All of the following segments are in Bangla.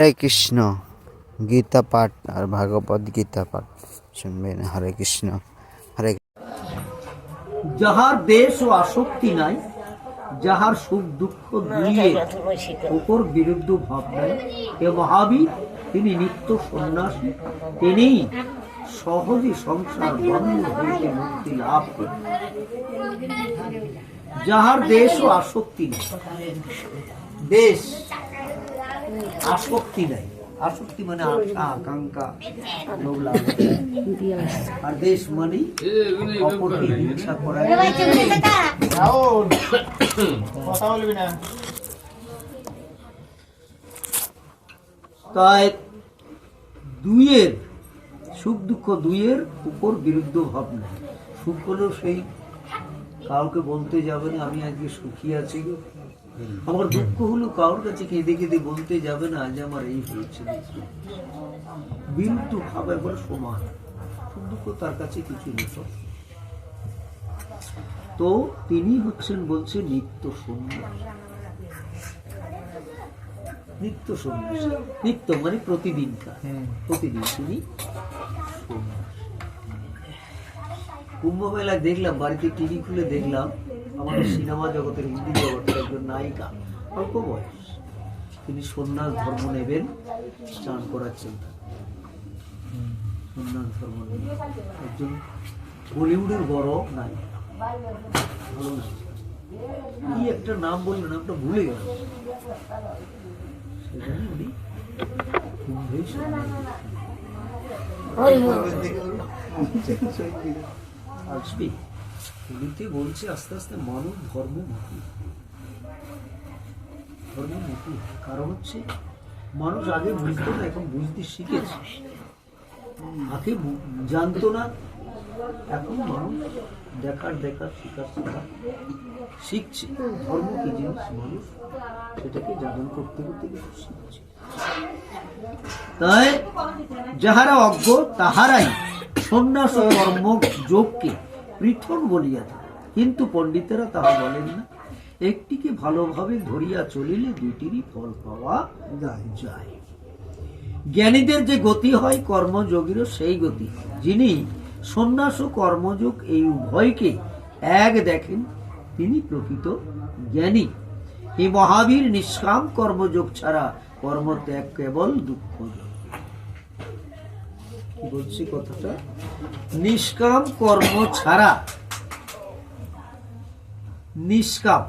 হরে কৃষ্ণ, গীতা পাঠ আর ভাগবত গীতা পাঠ শুনবেন হরে কৃষ্ণ, হরে যাহার দেশ ও আসক্তি নাই, যাহার সুখ দুঃখ উপর বিরুদ্ধ ভাব নাই এ মহাবীর, তিনি নিত্য সন্ন্যাসী তিনি সহজে সংসার বন্ধ হইতে মুক্তি লাভ করেন। যাহার দেশ ও আসক্তি নাই, দেশ আসক্তি নাই। আসক্তি মানে আশা আকাঙ্ক্ষা। আর দেশ মানে অপরকে হিংসা করা। তাই দুইয়ের, সুখ দুঃখ দুইয়ের উপর বিরুদ্ধ ভাব নেই সুখ হলেও সেই কাউকে বলতে যাবে না, আমি আজকে সুখী আছি। আমার দুঃখ হলো কারোর কাছে কেঁদে কেঁদে বলতে যাবে না আজ আমার এই হয়েছে। বিরুদ্ধ ভাব একবার সমান। দুঃখ তার কাছে কিছু নেই তো তিনি হচ্ছেন বলছে নিত্য সন্ন্যাস। নিত্য সন্ন্যাস। নিত্য মানে প্রতিদিনকার। প্রতিদিন তিনি। কুম্ভ মেলায় দেখলাম বাড়িতে টিভি খুলে দেখলাম আমাদের সিনেমা জগতের হিন্দি জগতের একজন নায়িকা অল্প বয়স। তিনি সন্ন্যাস ধর্ম নেবেন স্নান করার চিন্তা। সন্ন্যাস ধর্ম নেবেন। একজন বলিউডের বড় নায়িকা। ভালো নায়িকা। কি একটা নাম বললেন নামটা ভুলে গেলাম। সেখানে উনি কুম্ভে সন্ন্যাস আসবি উনিতে বলছে আস্তে আস্তে মানব ধর্মমুখী ধর্মমুখী কারণ হচ্ছে মানুষ আগে বুঝতো না, এখন বুঝতে শিখেছে। আগে জানতো না। এখন মানুষ দেখার দেখার, শিখার শিখার শিখছে। ধর্ম কি জিনিস? মানুষ সেটাকে জানন করতে করতে কিন্তু শিখছে। তাই যাহারা অজ্ঞ, তাহারাই সন্ন্যাস ও কর্ম যোগকে পৃথক বলিয়া থাকে। কিন্তু পণ্ডিতেরা তাহা বলেন না। একটিকে ভালোভাবে ধরিয়া চলিলে দুটিরই ফল পাওয়া যায়। জ্ঞানীদের যে গতি হয়, কর্মযোগীরও সেই গতি। যিনি সন্ন্যাস ও কর্মযোগ এই উভয়কে এক দেখেন, তিনি প্রকৃত জ্ঞানী। এই মহাবীর, নিষ্কাম কর্মযোগ ছাড়া কর্মত্যাগ কেবল দুঃখযোগ বলছি কথাটা। নিষ্কাম কর্ম ছাড়া নিষ্কাম।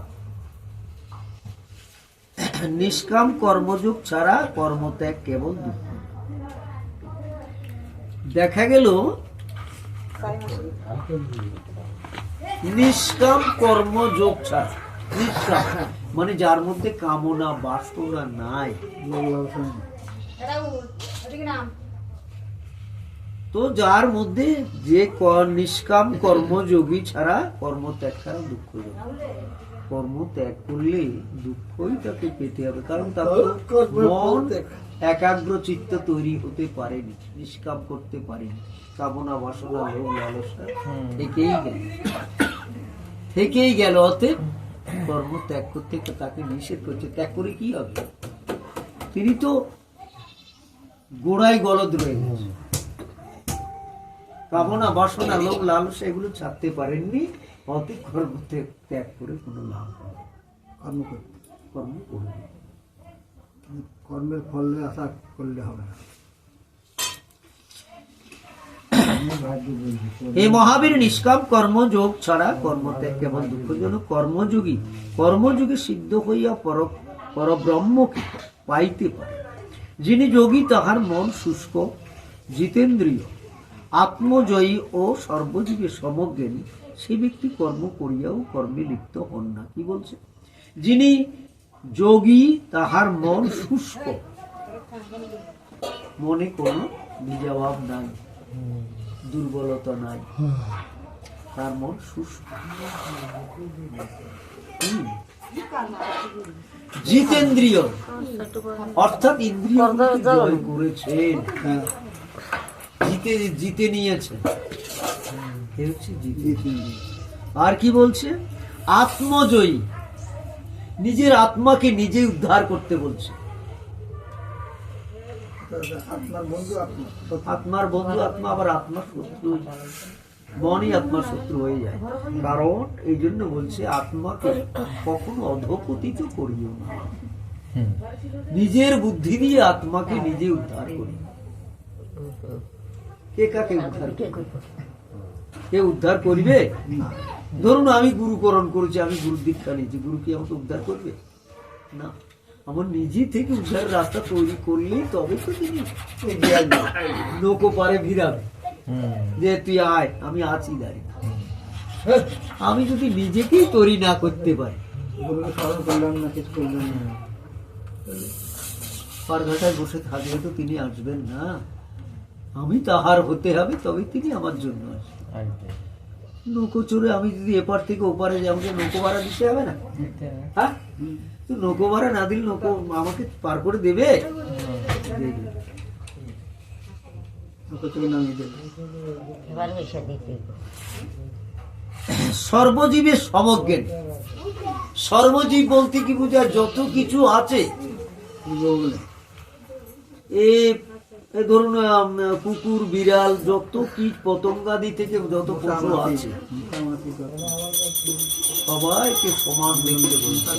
নিষ্কাম কর্মযোগ ছাড়া কর্মত্যাগ কেবল দুঃখ। দেখা গেল নিষ্কাম কর্মযোগ ছাড়া। নিষ্কাম মানে যার মধ্যে কামনা বাসনা নাই। তো যার মধ্যে যে নিষ্কাম কর্মযোগী ছাড়া কর্মত্যাগ ছাড়া দুঃখ যোগ কর্ম ত্যাগ করলে দুঃখই তাকে পেতে হবে কারণ তার মন একাগ্র চিত্ত তৈরি হতে পারেনি নিষ্কাম করতে পারেনি। কামনা বাসনা লোভ লালসা থেকেই গেল। থেকেই গেল অতএব কর্ম ত্যাগ করতে তাকে নিষেধ করছে ত্যাগ করে কি হবে? তিনি তো গোড়ায় গলদ রয়ে গেছে। কামনা বাসনা, লোভ, লালসা এগুলো ছাড়তে পারেননি। অতি কর্ম ত্যাগ করে কোনো লাভ। কর্ম কর্ম করবে। কর্মের ফল আশা করলে হবে না। এই মহাবীর নিষ্কাম কর্মযোগ ছাড়া কর্মত্যাগ কেবল দুঃখজনক। কর্মযোগী, কর্মযোগে সিদ্ধ হইয়া পর পরব্রহ্মকে পাইতে পারে? যিনি যোগী, তাহার মন শুষ্ক, জিতেন্দ্রিয়। আত্মজয়ী ও সর্বজীবে সমজ্ঞানী সে ব্যক্তি কর্ম করিয়াও কর্মে লিপ্ত হন না। কি বলছে? যিনি যোগী, তাহার মন শুষ্ক। মনে কোনো বিজবাব নাই, দুর্বলতা নাই। তার মন শুষ্ক। জিতেন্দ্রিয়, অর্থাৎ ইন্দ্রিয় করেছেন। জিতে জিতে জিতে আর কি বলছে? আত্মজয়ী। নিজের আত্মাকে নিজে উদ্ধার করতে বলছে। আত্মার বন্ধু আত্মা আবার আত্মার শত্রু। মনই আত্মার শত্রু হয়ে যায়। কারণ এই জন্য বলছে আত্মাকে কখনো অধপতিত করিও না। নিজের বুদ্ধি দিয়ে আত্মাকে নিজে উদ্ধার করি কে কাকে উদ্ধার করবে? কে উদ্ধার করিবে? ধরুন আমি গুরুকরণ করেছি আমি গুরু দীক্ষা নিয়েছি গুরু কি আমাকে উদ্ধার করবে? না। আমার নিজে থেকে উদ্ধারের রাস্তা তৈরি করলেই তবে তো তিনি নৌকো পারে ভিড়াবে। যে তুই আয় আমি আছি দাঁড়িয়ে আমি যদি নিজেকেই তৈরি না করতে পারি। গুরুকে স্মরণ করলাম না কিছু করলাম না। পারঘাটায় বসে থাকলে তো তিনি আসবেন না। আমি তাহার হতে হবে তবে তিনি আমার জন্য আসবেন। নৌকো চড়ে আমি যদি এপার থেকে ওপারে যাই আমাকে নৌকো ভাড়া দিতে হবে না? হ্যাঁ? তো নৌকো ভাড়া না দিলে নৌকো আমাকে পার করে দেবে? দেবে। সর্বজীবের সমজ্ঞান। সর্বজীব বলতে কি বোঝায় যত কিছু আছে এ ধরুন কুকুর বিড়াল যত কীট পতঙ্গাদি থেকে যত পশু আছে সবাইকে সমান দেখতে বলছে।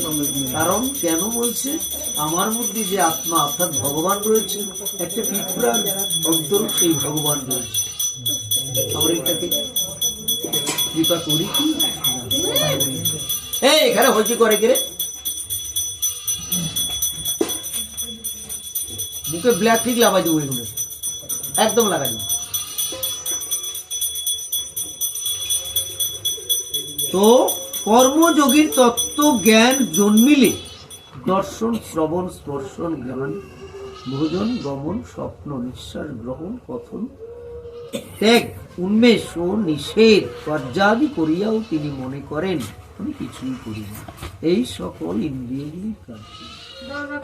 কারণ কেন বলছে? আমার মধ্যে যে আত্মা অর্থাৎ ভগবান রয়েছে একটা পিঁপড়ার অন্তর সেই ভগবান রয়েছে। আমরা এটাকে কৃপা করি কি? এই এখানে হচ্ছে করে কে মুখে ব্ল্যাক ঠিক লাগাই দেবো এগুলো একদম লাগাই তো কর্মযোগীর তত্ত্ব জ্ঞান জন্মিলে দর্শন, শ্রবণ, স্পর্শন, জ্ঞান, ভোজন, গমন, স্বপ্ন, নিঃশ্বাস গ্রহণ, কথন, ত্যাগ, উন্মেষ ও নিষেধ পর্যাদি করিয়াও তিনি মনে করেন। আমি কিছুই করি না। এই সকল ইন্দ্রিয়গুলির কাজ।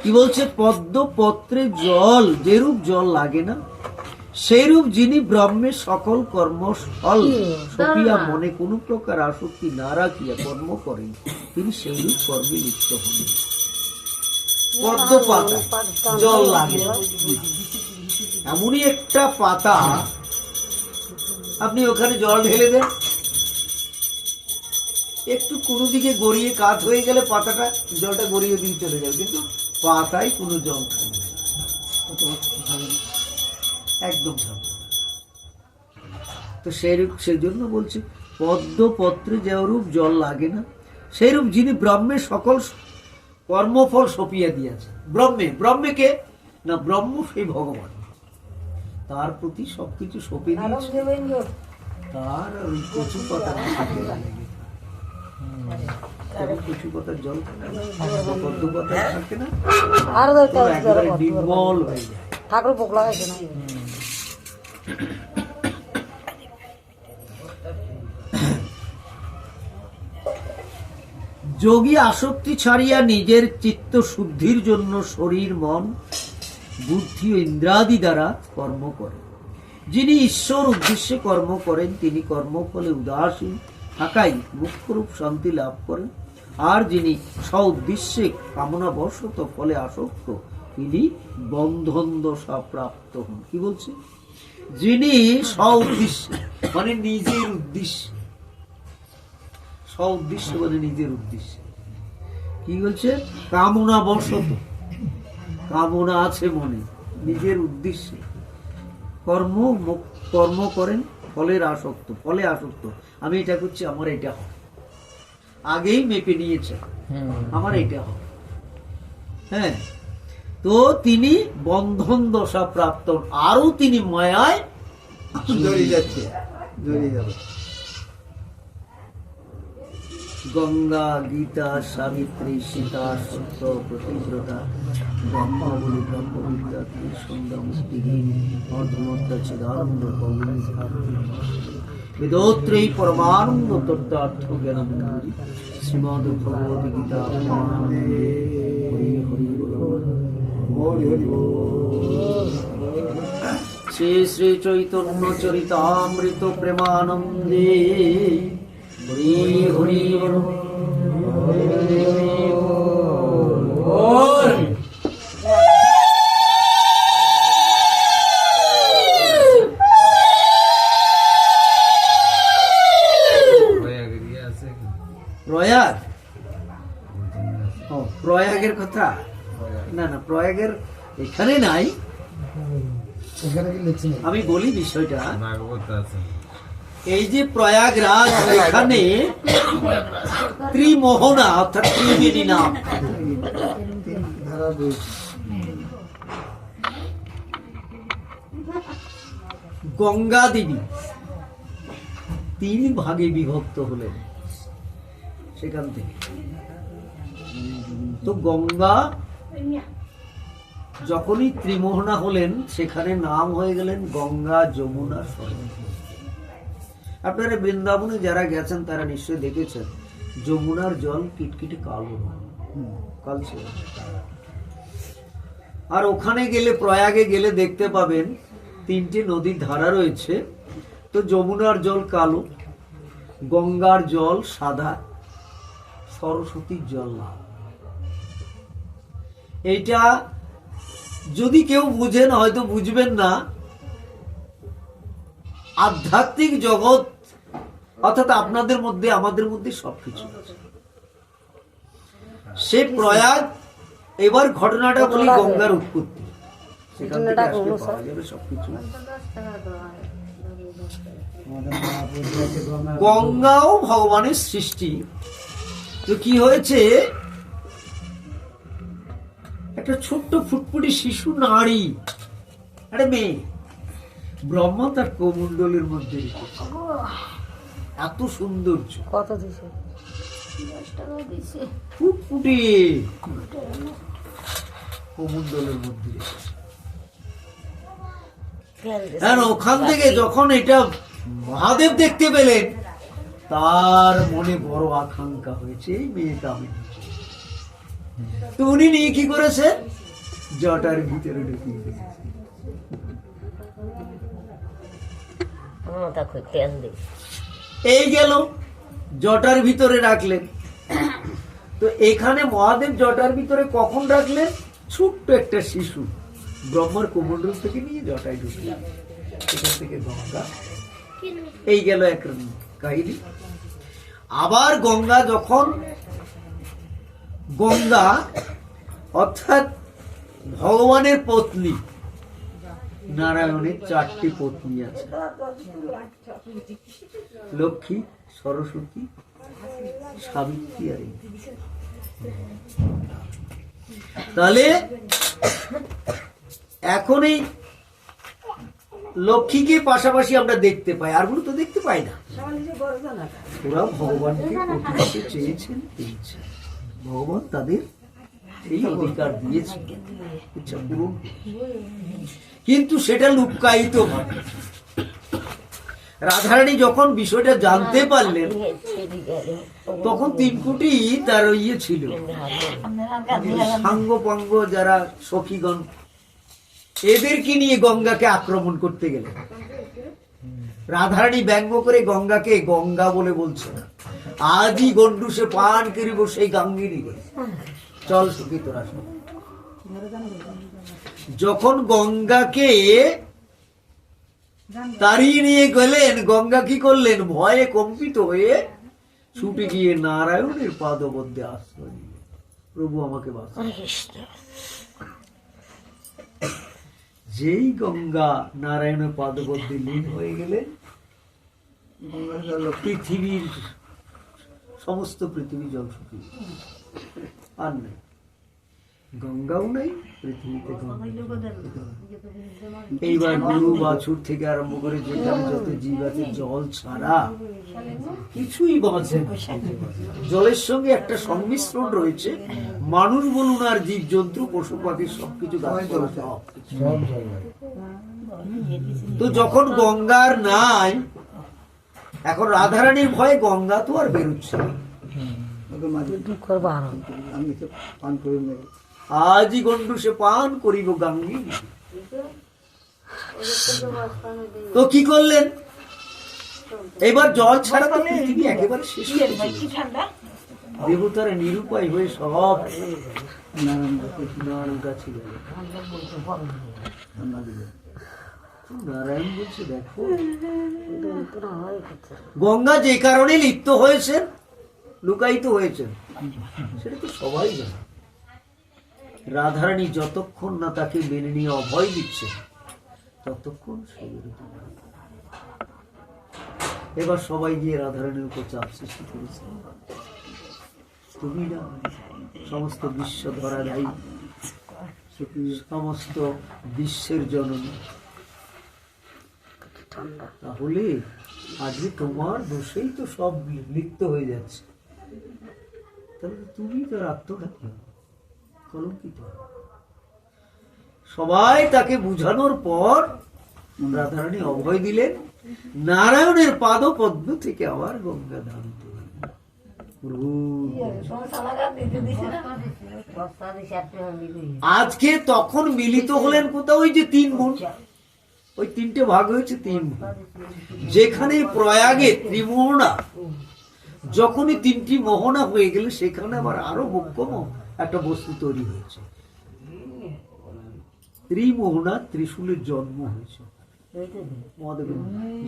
কি বলছে? পদ্ম পত্রে জল যেরূপ জল লাগে না সেইরূপ যিনি ব্রহ্মের সকল কর্ম ফল সপিয়া মনে কোনো প্রকার আসক্তি না রাখিয়া কর্ম করেন। তিনি সেইরূপ কর্মে লিপ্ত হন। পদ্ম পাতা। জল লাগে এমনই একটা পাতা। আপনি ওখানে জল ঢেলে দেন। একটু কোনো দিকে গড়িয়ে কাত হয়ে গেলে পাতাটা জলটা গড়িয়ে দিয়ে চলে যাবে কিন্তু পাতায় কোনো জল না। একদম। তো সেইরূপ সেই জন্য বলছে পদ্ম পত্রে যেরূপ জল লাগে না সেইরূপ যিনি ব্রহ্মের সকল কর্মফল সপিয়া দিয়েছে ব্রহ্মে ব্রহ্মেকে না ব্রহ্ম সেই ভগবান। তার প্রতি সবকিছু সপে দিয়েছে। তার কচু পাতা জল পদ্ম থাকে না? আর হয়ে যায়। ঠাকুর ভোগ লাগাইছে না যোগী আসক্তি ছাড়িয়া নিজের চিত্ত শুদ্ধির জন্য শরীর মন বুদ্ধি ও ইন্দ্রাদি দ্বারা কর্ম করে। যিনি ঈশ্বর উদ্দেশ্যে কর্ম করেন তিনি কর্মফলে উদাসীন থাকাই মুখ্যরূপ শান্তি লাভ করেন আর যিনি স্ব উদ্দেশ্যে কামনা বশত ফলে আসক্ত, তিনি বন্ধন দশা প্রাপ্ত হন। কি বলছে? যিনি স্ব উদ্দেশ্যে মানে নিজের উদ্দেশ্যে। স্ব উদ্দেশ্য মানে নিজের উদ্দেশ্য। কি বলছে? কামনা বশত কামনা আছে মনে, নিজের উদ্দেশ্যে। কর্ম কর্ম করেন, ফলের আসক্ত, ফলে আসক্ত। আমি এটা করছি আমার এটা হবে। আগেই মেপে নিয়েছে আমার এটা হবে। হ্যাঁ? তো তিনি বন্ধন দশা প্রাপ্ত আরও তিনি মায়ায় জড়িয়ে যাচ্ছে জড়িয়ে যাবে। গঙ্গা গীতা সাবিত্রী সীতা সত্য প্রতিব্রতা ব্রহ্মাবলী ব্রহ্মবিদ্যা সন্ধ্যা মুক্তিহীন অর্ধমত্তা চিদানন্দ কৌলিনী গীতা পরমানন্দে হরি হরি বল। হরি হরি শ্রী শ্রী চৈতন্য চরিতামৃত প্রেমানন্দে হরি হরি বল। কথা? না না প্রয়াগের এখানে নাই। আমি বলি বিষয়টা। এই যে প্রয়াগরাজ এখানে ত্রিমোহনা অর্থাৎ ত্রিবেণী নাম। গঙ্গা দেবী তিন ভাগে বিভক্ত হলেন। সেখান থেকে। তো গঙ্গা যখনই ত্রিমোহনা হলেন সেখানে নাম হয়ে গেলেন গঙ্গা যমুনা সরস্বতী আপনারা বৃন্দাবনে যারা গেছেন তারা নিশ্চয়ই দেখেছেন যমুনার জল কিটকিটে কালো রঙ। আর ওখানে গেলে প্রয়াগে গেলে দেখতে পাবেন তিনটি নদীর ধারা রয়েছে। তো যমুনার জল কালো গঙ্গার জল সাদা সরস্বতীর জল লাল। এইটা যদি কেউ বুঝেন হয়তো বুঝবেন না। আধ্যাত্মিক জগৎ অর্থাৎ আপনাদের মধ্যে আমাদের মধ্যে সবকিছু। আছে সে প্রয়াগ এবার ঘটনাটা বলি গঙ্গার উৎপত্তি। গঙ্গাও ভগবানের সৃষ্টি। তো কি হয়েছে? একটা ছোট্ট ফুটফুটি শিশু নারী একটা মেয়ে। ব্রহ্মা তার কমণ্ডলের মধ্যে এত সৌন্দর্য। কত দিছে? ফুটফুটি কমণ্ডলের মধ্যে হ্যাঁ ওখান থেকে যখন এটা মহাদেব দেখতে পেলেন তার মনে বড় আকাঙ্ক্ষা হয়েছে এই মেয়েটা আমি। তো উনি নিয়ে কি করেছে? জটার ভিতরে ঢুকিয়ে এই গেল জটার ভিতরে রাখলেন। তো এখানে মহাদেব জটার ভিতরে কখন রাখলেন? ছোট্ট একটা শিশু ব্রহ্মার কোমণ্ডল থেকে নিয়ে জটায় ঢুকলেন এখান থেকে গঙ্গা। এই গেল এক কাহিনী। আবার গঙ্গা যখন গঙ্গা, অর্থাৎ ভগবানের পত্নী। নারায়ণের চারটি পত্নী আছে। লক্ষ্মী, সরস্বতী, সাবিত্রী আর তাহলে, এখন এই লক্ষ্মীকে পাশাপাশি আমরা দেখতে পাই। আর তো দেখতে পাই না। ওরা ভগবানকে চেয়েছেন, পেয়েছেন। ভগবান তাদের অধিকার দিয়েছেন ইচ্ছা পূরণ কিন্তু সেটা লুকায়িত রাধারানী যখন বিষয়টা জানতে পারলেন তখন তিন কোটি তার ইয়ে ছিল। সাঙ্গ পাঙ্গ যারা সখীগণ এদেরকে নিয়ে গঙ্গাকে আক্রমণ করতে গেলেন। রাধারানী ব্যঙ্গ করে গঙ্গাকে গঙ্গা বলে বলছে না আজই গন্ডুসে পান করিব, সেই গাঙ্গিনী চল সুখী তোরা। যখন গঙ্গাকে তাড়িয়ে নিয়ে গেলেন, গঙ্গা কি করলেন? ভয়ে কম্পিত হয়ে ছুটে গিয়ে নারায়ণের পাদবদ্ধে আশ্রয় নিলেন। প্রভু আমাকে যেই গঙ্গা নারায়ণের পাদবদ্ধে লীন হয়ে গেলেন, পৃথিবীর সমস্ত পৃথিবী জল শুকিয়ে আর নেই। গঙ্গাও নেই পৃথিবীতে এইবার গরু বাছুর থেকে আরম্ভ করে যেখানে যত জীব আছে জল ছাড়া কিছুই বাঁচে জলের সঙ্গে একটা সংমিশ্রণ রয়েছে। মানুষ বলুন আর জীব জন্তু পশু পাখি সবকিছু সব কিছু। তো যখন গঙ্গার নাই এখন রাধারানীর ভয়ে গঙ্গা তো আর বেরোচ্ছে আরও আমি তো পান করে নেব। আজই গন্ডুসে পান করিব গাঙ্গি। তো কি করলেন? এবার জল ছাড়া তো পৃথিবী একেবারে শেষ হয়ে। দেবতারা নিরুপায় হয়ে সব নারায়ণ গাছে নারায়ণ কাছে গেল নারায়ণ বলছে দেখো। গঙ্গা যে কারণে লিপ্ত হয়েছেন লুকায়িত হয়েছেন সেটা তো সবাই জানে। রাধারানী যতক্ষণ না তাকে মেনে নিয়ে অভয় দিচ্ছে ততক্ষণ। এবার সবাই গিয়ে রাধারানীর উপর চাপ সৃষ্টি করেছে। তুমি না সমস্ত বিশ্ব ধরা দায়ী সমস্ত বিশ্বের জননী তাহলে আজকে তোমার দোষেই তো সব লিপ্ত হয়ে যাচ্ছে। তাহলে তুমি তো আত্মঘাতী হও, কলঙ্কিত। সবাই তাকে বুঝানোর পর রাধারানী অভয় দিলেন নারায়ণের পাদ পদ্ম থেকে আবার গঙ্গা ধাবিত আজকে তখন মিলিত হলেন কোথাও ওই যে তিন গুণ ওই তিনটে ভাগ হয়েছে তিন। যেখানে প্রয়াগে ত্রিমোহনা, যখনই তিনটি মোহনা হয়ে গেলে, সেখানে আবার আরও মুখ্যম একটা বস্তু তৈরি হয়েছে ত্রিমোহনা, ত্রিশূলের জন্ম হয়েছে মহাদেবের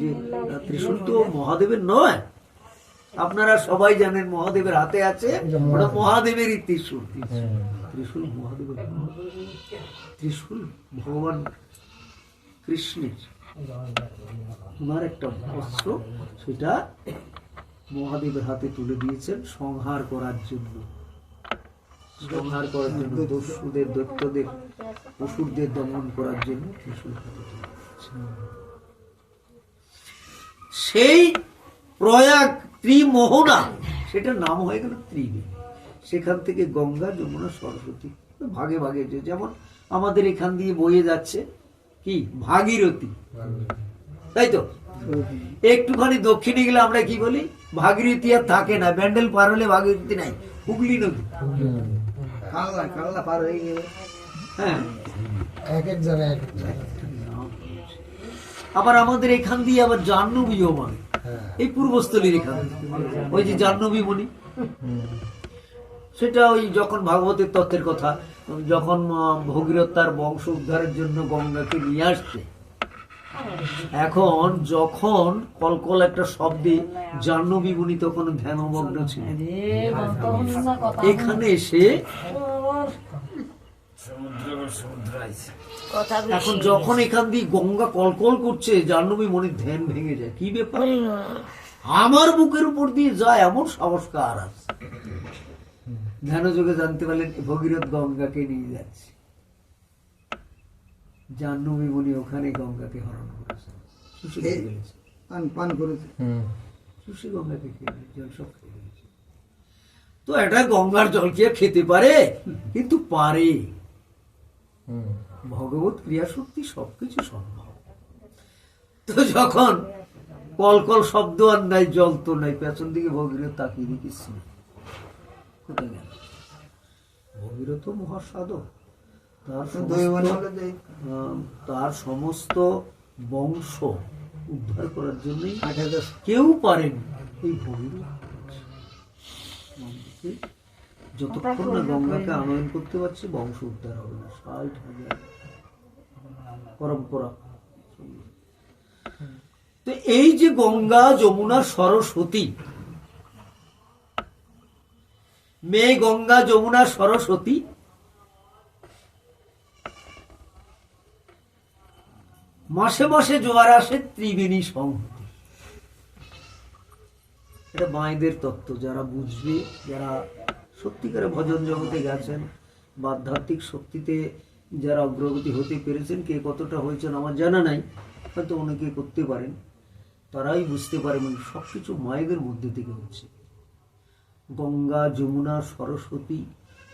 যে, ত্রিশূল তো মহাদেবের নয় আপনারা সবাই জানেন মহাদেবের হাতে আছে, ওটা মহাদেবেরই ত্রিশূল ত্রিশূল মহাদেবের। ত্রিশূল ভগবান কৃষ্ণের। ওনার একটা অস্ত্র সেটা মহাদেবের হাতে তুলে দিয়েছেন সংহার করার জন্য। সংহার করার জন্য দস্যুদের দৈত্যদের অসুরদের দমন করার জন্য ত্রিশূল হাতে সেই প্রয়াগ ত্রিমোহনা, সেটার নাম হয়ে গেল ত্রিবেণী। সেখান থেকে গঙ্গা, যমুনা, সরস্বতী, ভাগে ভাগে যেমন আমাদের এখান দিয়ে বয়ে যাচ্ছে কি? ভাগীরথী। তাই তো একটুখানি দক্ষিণে গেলে আমরা কি বলি? ভাগীরথী আর থাকে না। ব্যান্ডেল পার হলে ভাগীরথী নাই। হুগলি নদী। কালনা কালনা পার হয়ে গেলে। হ্যাঁ। এক এক জায়গায় এক আবার আমাদের এখান দিয়ে আবার জাহ্নবীও মানে এই পূর্বস্থলীর এখান। ওই যে জাহ্নবী মণি সেটা ওই যখন ভাগবতের তত্ত্বের কথা যখন আহ, ভগীরথ তার বংশ উদ্ধারের জন্য গঙ্গাকে নিয়ে আসছে এখন যখন কলকল একটা শব্দে জাহ্নবী মুনি তখন ধ্যানমগ্ন ছিল এখানে এসে এখন যখন এখান দিয়ে গঙ্গা কলকল করছে জাহ্নবী মনির ধ্যান ভেঙে যায়। কি ব্যাপার? আমার বুকের উপর দিয়ে যায় এমন সংস্কার আছে। ধ্যান যোগে জানতে পারলেন ভগীরথ গঙ্গাকে নিয়ে যাচ্ছে। জাহ্নবী মনি ওখানে গঙ্গাকে হরণ করেছে শুষে খেয়ে ফেলেছে। পান পান করেছে। শুষে গঙ্গাকে খেয়ে জল সব খেয়ে তো এটা গঙ্গার জল আর খেতে পারে কিন্তু পারে। ভগবত ক্রিয়া শক্তি সবকিছু সম্ভব। তো যখন কল কল শব্দ আর নাই জল তো নাই পেছন দিকে ভগীরথ তাকিয়ে দেখিস কোথায় গেল। ভগীরথ মহাসাধক তার তার সমস্ত বংশ উদ্ধার করার জন্যই কেউ পারেনি এই ভগীরথ যতক্ষণ না গঙ্গাকে আনয়ন করতে পারছি বংশ উদ্ধার হবে না। ষাট হাজার পরম্পরা। তো এই যে গঙ্গা যমুনা সরস্বতী মেয়ে গঙ্গা যমুনা সরস্বতী। মাসে মাসে জোয়ার আসে ত্রিবেণী সংহতি। এটা মায়েদের তত্ত্ব, যারা বুঝবে, যারা সত্যিকারে ভজন জগতে গেছেন বা আধ্যাত্মিক শক্তিতে যারা অগ্রগতি হতে পেরেছেন, কে কতটা হয়েছেন আমার জানা নাই, হয়তো অনেকে করতে পারেন। তারাই বুঝতে পারবেন সব কিছু মায়েদের মধ্যে থেকে হচ্ছে। গঙ্গা, যমুনা, সরস্বতী,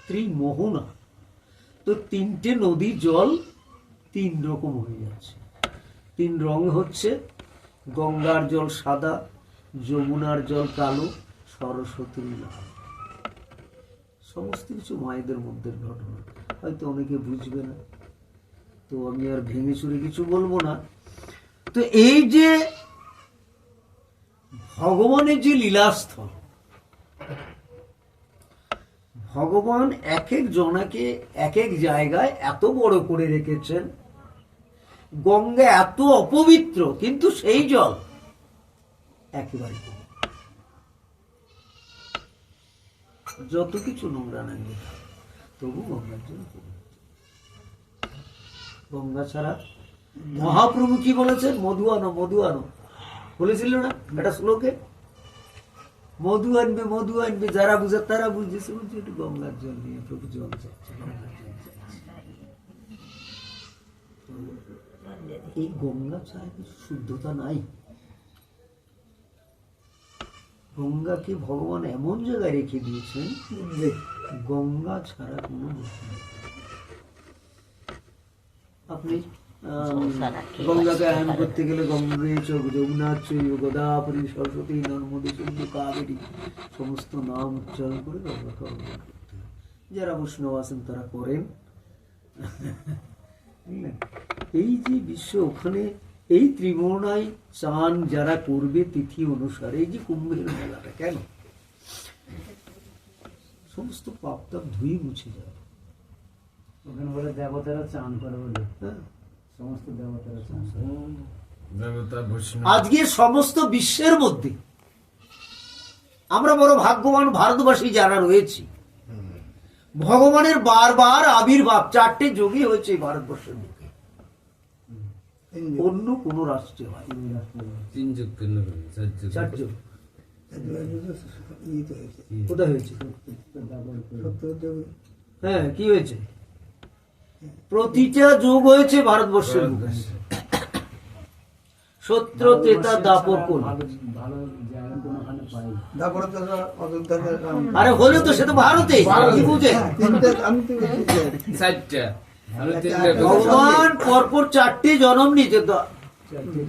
ত্রিমোহনা। তো তিনটে নদী জল তিন রকম হয়ে যাচ্ছে তিন রং হচ্ছে গঙ্গার জল সাদা, যমুনার জল কালো, সরস্বতীর লাল। সমস্ত কিছু মায়েদের মধ্যে ঘটনা হয়তো অনেকে বুঝবে না। তো আমি আর ভেঙে চুরে কিছু বলব না। তো এই যে ভগবানের যে লীলাস্থল ভগবান এক এক জনাকে এক এক জায়গায় এত বড় করে রেখেছেন। গঙ্গা এত অপবিত্র, কিন্তু সেই জল একেবারে যত কিছু নোংরা না তবু গঙ্গার পবিত্র। গঙ্গা ছাড়া মহাপ্রভু কি বলেছেন? মধু আনো মধু আনো বলেছিল না? একটা শ্লোকে? মধু আনবে মধু আনবে যারা বুঝে তারা বুঝেছে বলছে, একটু গঙ্গার জল নিয়ে প্রভু জল চাচ্ছে। এই গঙ্গা ছাড়া কিছু শুদ্ধতা নাই গঙ্গাকে ভগবান এমন জায়গায় রেখে দিয়েছেন যে গঙ্গা ছাড়া কোনো আপনি গঙ্গাকে আয়ন করতে গেলে গঙ্গে চোখ যমুনা চৈব গোদাবরী সরস্বতী নর্মদে সিন্ধু কাবেরী সমস্ত নাম উচ্চারণ করে গঙ্গাকে আহ্বান করতে হয় যারা বৈষ্ণব আছেন তারা করেন? এই যে বিশ্ব ওখানে এই ত্রিমোণায় চান যারা করবে তিথি অনুসারে এই যে কুম্ভের মেলাটা কেন? সমস্ত পাপ তাপ ধুয়ে মুছে যাবে। ওখানে বলে দেবতারা চান করে বলে। হ্যাঁ। আজকে সমস্ত বিশ্বের মধ্যে আমরা বড় ভাগ্যবান ভারতবাসী যারা রয়েছি ভগবানের বারবার আবির্ভাব চারটে যোগী হয়েছে ভারতবর্ষের বুকে অন্য কোন রাষ্ট্রে হয় তিন যুগ চার যুগ। চার যোগ। ইয়ে তো হয়েছে। কোথায় হয়েছে? হ্যাঁ কি হয়েছে? প্রতিটা যুগ হয়েছে ভারতবর্ষের সত্য তেতা দাপর কোন? আরে হলে তো সে তো ভারতে কি বুঝে? ভগবান পরপর চারটি জন্ম নিতে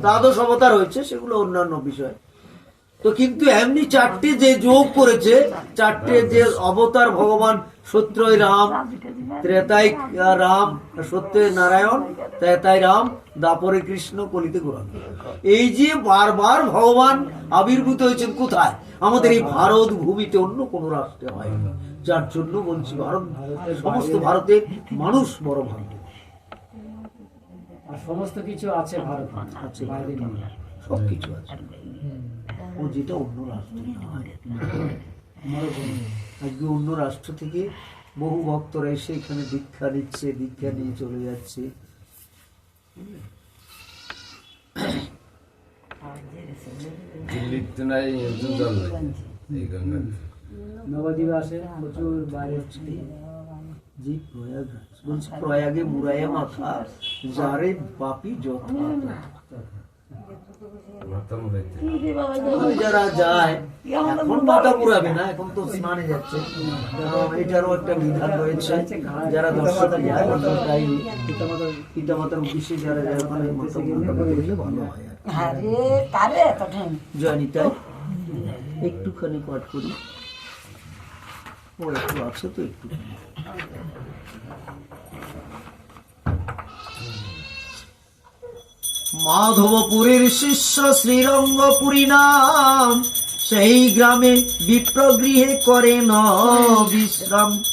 দ্বাদশ অবতার হয়েছে সেগুলো অন্যান্য বিষয়। তো কিন্তু এমনি চারটি যে যোগ করেছে চারটে যে অবতার ভগবান সত্যই রাম ত্রেতাই রাম সত্যই নারায়ণ ত্রেতাই রাম দাপরে কৃষ্ণ কলিতে গৌরাঙ্গ। এই যে বারবার ভগবান আবির্ভূত হয়েছেন কোথায়? আমাদের এই ভারত ভূমিতে অন্য কোন রাষ্ট্রে হয় যার জন্য বলছি ভারত সমস্ত ভারতের মানুষ বড় ভাগ্য। আর সমস্ত কিছু আছে ভারত আছে। সবকিছু আছে। ও যেটা অন্য রাষ্ট্রে নয় আজকে অন্য রাষ্ট্র থেকে বহু ভক্তরা এসে এখানে দীক্ষা নিচ্ছে দীক্ষা নিয়ে চলে যাচ্ছে। দিল্লির তো নাই জল নাই নবদ্বীপে আসে প্রচুর বাইরে বলছে প্রয়াগে মুরায়া মাথা যারে বাপি যথা যারা যায় না এখন তো যাচ্ছে এটারও একটা বিধান যারা যায় যারা একটুখানি পাঠ করি ও, একটু আছে তো একটু। মাধবপুরের শিষ্য শ্রীরঙ্গপুরী নাম। সেই গ্রামে বিপ্রগৃহে করে বিশ্রাম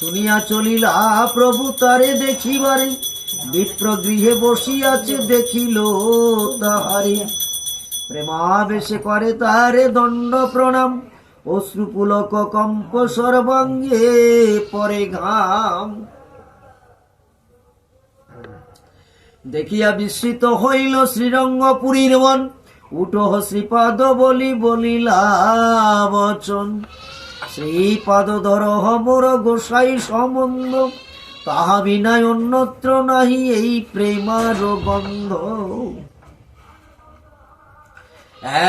শুনিয়া চলিলা, প্রভু, তারে দেখিবারে। বিপ্রগৃহে বসিয়াছে দেখিল তাহারে। প্রেমাবেশে করে তারে দণ্ড প্রণাম। অশ্রুপুলক কম্প সর্বাঙ্গে পরে ঘাম। দেখিয়া বিস্মিত হইল শ্রীরঙ্গপুরীর মন। উঠহ শ্রীপাদ বলি বলিলা বচন। শ্রীপাদ ধর হমর গোসাই সম্বন্ধ। তাহা বিনায় অন্যত্র নাহি এই প্রেমার গন্ধ।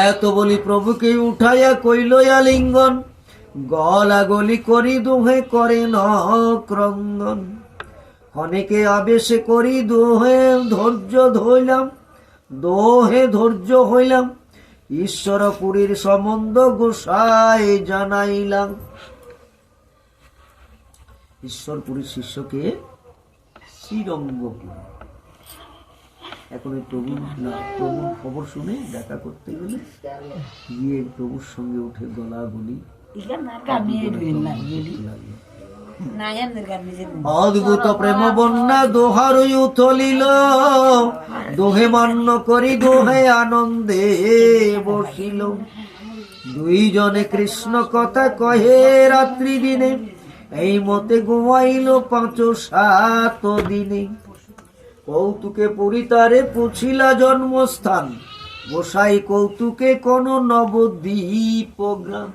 এত বলি প্রভুকে উঠাইয়া কইল আলিঙ্গন। গলা গলি করি দুহে করে ন ক্রন্দন অনেকে আবেশে করি দোহে ধৈর্য ধইলাম দোহে ধৈর্য হইলাম ঈশ্বরপুরীর সম্বন্ধ গোসাই জানাইলাম। ঈশ্বরপুরীর শিষ্যকে শ্রীরঙ্গপুরী। এখন ওই প্রভু না প্রভুর খবর শুনে দেখা করতে গেলে গিয়ে প্রভুর সঙ্গে উঠে গলা। গলি অদ্ভুত প্রেম বন্যা দোহার উথলিল। দোহে মান্য করি দোহে আনন্দে বসিল। দুইজনে কৃষ্ণ কথা কহে রাত্রি দিনে, এই মতে ঘুমাইল পাঁচ সাত দিনে। কৌতুকে পরিতারে পুছিলা জন্মস্থান, গোসাই কৌতুকে কোন নবদ্বীপ গ্রাম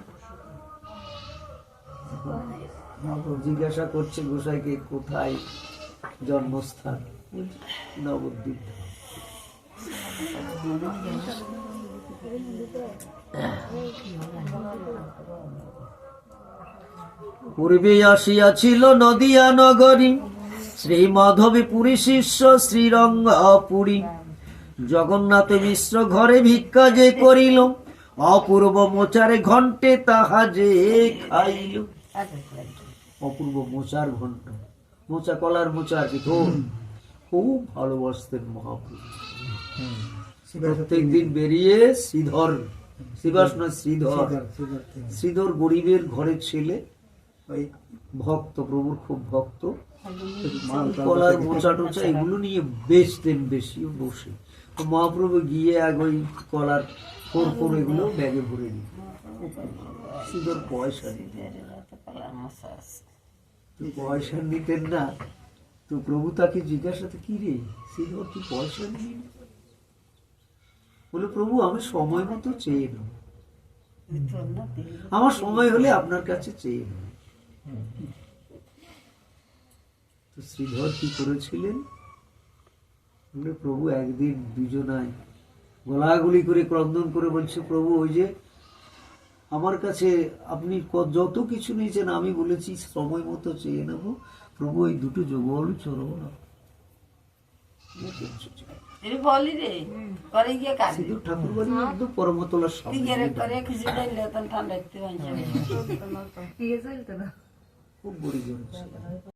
জিজ্ঞাসা করছে গোসাইকে, কোথায় জন্মস্থান? নবদ্বীপ। পূর্বে আসিয়াছিল নদিয়া নগরী, শ্রী মাধবী পুরী শিষ্য শ্রীরঙ্গপুরী। জগন্নাথ মিশ্র ঘরে ভিক্ষা যে করিল, অপূর্ব মোচারে ঘন্টে তাহা যে খাইল। অপূর্ব মোচার ঘন্ট মোচা কলার মোচা মোচার ভিতর খুব ভালোবাসতেন মহাপ্রভু প্রত্যেক দিন বেরিয়ে শ্রীধর শিবাস না শ্রীধর। শ্রীধর গরিবের ঘরের ছেলে। ওই ভক্ত প্রভুর খুব ভক্ত। কলার মোচা টোচা এগুলো নিয়ে বেচতেন বেশি বসে। তো মহাপ্রভু গিয়ে এক ওই কলার কোরকোর এগুলো ব্যাগে ভরে দিত শ্রীধর পয়সা নিতেন তো পয়সা নিতেন না। তো প্রভু তাকে জিজ্ঞাসাতে কি রে শ্রীধর তুই পয়সা নিবি বলে প্রভু, আমি সময় মতো চেয়ে নেব। আমার সময় হলে আপনার কাছে চেয়ে নেব। তো শ্রীধর কি করেছিলেন? প্রভু, একদিন দুজনায় গলাগুলি করে ক্রন্দন করে বলছে, প্রভু, ওই যে আমার কাছে আপনি যত কিছু নিয়েছেন আমি বলেছি সময় মতো চেয়ে নেব। প্রভু এই দুটো যোগল চড়ব না। ঠাকুর ঠান্ডা খুব গরিব।